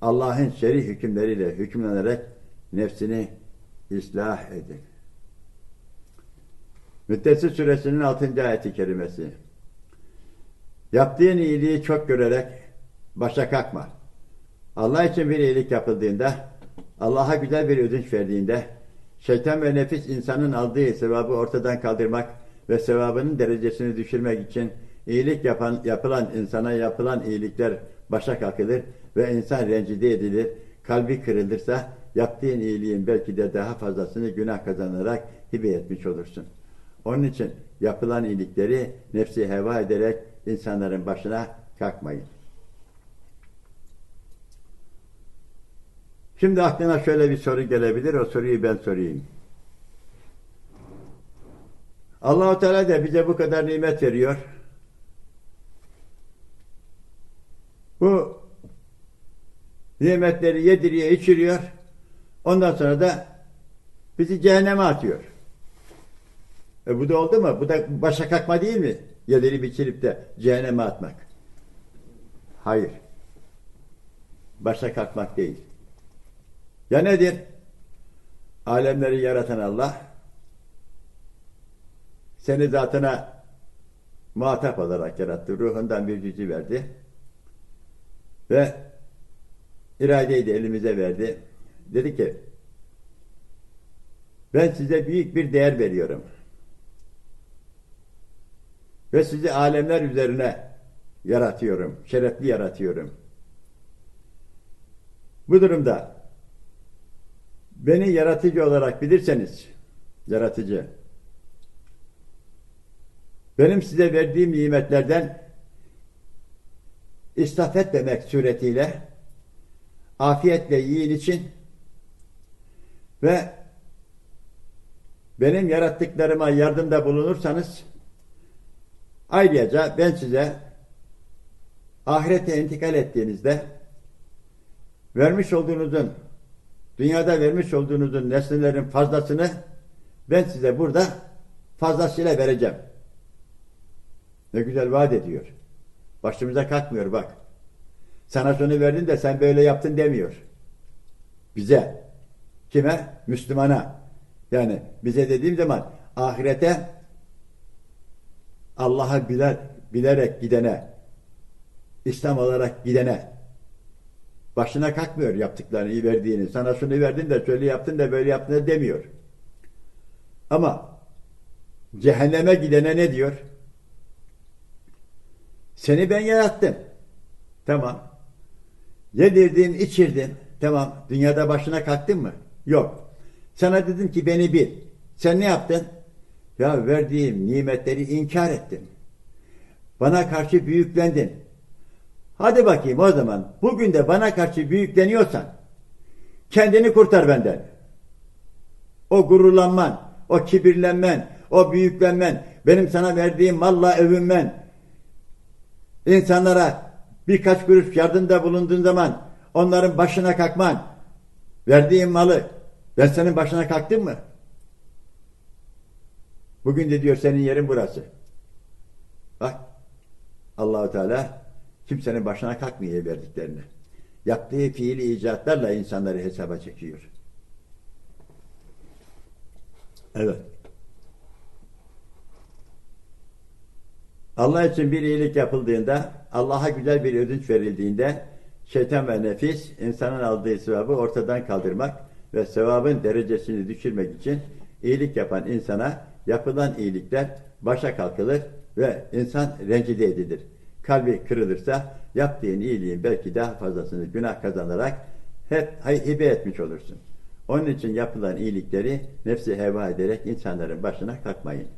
Allah'ın şer'i hükümleriyle hükümlenerek nefsini ıslah edin. Müddessir suresinin 6. ayeti kerimesi. Yaptığın iyiliği çok görerek başa kalkma. Allah için bir iyilik yapıldığında, Allah'a güzel bir ödünç verdiğinde, şeytan ve nefis insanın aldığı sevabı ortadan kaldırmak ve sevabının derecesini düşürmek için iyilik yapan, yapılan insana yapılan iyilikler başa kalkılır ve insan rencide edilir. Kalbi kırılırsa yaptığın iyiliğin belki de daha fazlasını günah kazanarak hibe etmiş olursun. Onun için yapılan iyilikleri nefsi heva ederek insanların başına kalkmayın. Şimdi aklına şöyle bir soru gelebilir. O soruyu ben sorayım. Allahu Teala da bize bu kadar nimet veriyor. Bu nimetleri yediriyor, içiriyor. Ondan sonra da bizi cehenneme atıyor. E bu da oldu mu? Bu da başa kalkma değil mi? Yedirip içirip de cehenneme atmak. Hayır. Başa kalkmak değil. Ya nedir? Alemleri yaratan Allah seni zatına muhatap olarak yarattı. Ruhundan bir gücü verdi. Ve iradeyi de elimize verdi. Dedi ki ben size büyük bir değer veriyorum. Ve sizi alemler üzerine yaratıyorum. Şerefli yaratıyorum. Bu durumda beni yaratıcı olarak bilirseniz yaratıcı benim size verdiğim nimetlerden israf etmemek suretiyle afiyetle yiyin için ve benim yarattıklarıma yardımda bulunursanız ayrıca ben size ahirete intikal ettiğinizde vermiş olduğunuzun dünyada vermiş olduğunuzun nesnelerin fazlasını ben size burada fazlasıyla vereceğim. Ne güzel vaat ediyor. Başımıza kalkmıyor bak. Sana şunu verdim de sen böyle yaptın demiyor. Bize. Kime? Müslümana. Yani bize dediğim zaman ahirete Allah'a biler, bilerek gidene, İslam olarak gidene başına kalkmıyor yaptıklarını, verdiğini. Sana şunu verdin de şöyle yaptın da böyle yaptın da demiyor. Ama cehenneme gidene ne diyor? Seni ben yarattım. Tamam. Yedirdim, içirdim. Tamam. Dünyada başına kalktın mı? Yok. Sana dedim ki beni bil. Sen ne yaptın? Ya verdiğim nimetleri inkar ettin. Bana karşı büyüklendin. Hadi bakayım o zaman. Bugün de bana karşı büyükleniyorsan kendini kurtar benden. O gururlanman, o kibirlenmen, o büyüklenmen, benim sana verdiğim malla övünmen, insanlara birkaç kuruş yardımda bulunduğun zaman onların başına kalkman, verdiğin malı, ben senin başına kalktım mı? Bugün de diyor senin yerin burası. Bak Allahu Teala kimsenin başına kalkmıyor verdiklerini. Yaptığı fiili icatlarla insanları hesaba çekiyor. Evet. Allah için bir iyilik yapıldığında, Allah'a güzel bir ödünç verildiğinde, şeytan ve nefis insanın aldığı sevabı ortadan kaldırmak ve sevabın derecesini düşürmek için iyilik yapan insana yapılan iyilikler başa kalkılır ve insan rencide edilir. Kalbi kırılırsa yaptığın iyiliğin belki daha fazlasını günah kazanarak hep hibe etmiş olursun. Onun için yapılan iyilikleri nefsi heva ederek insanların başına kalkmayın.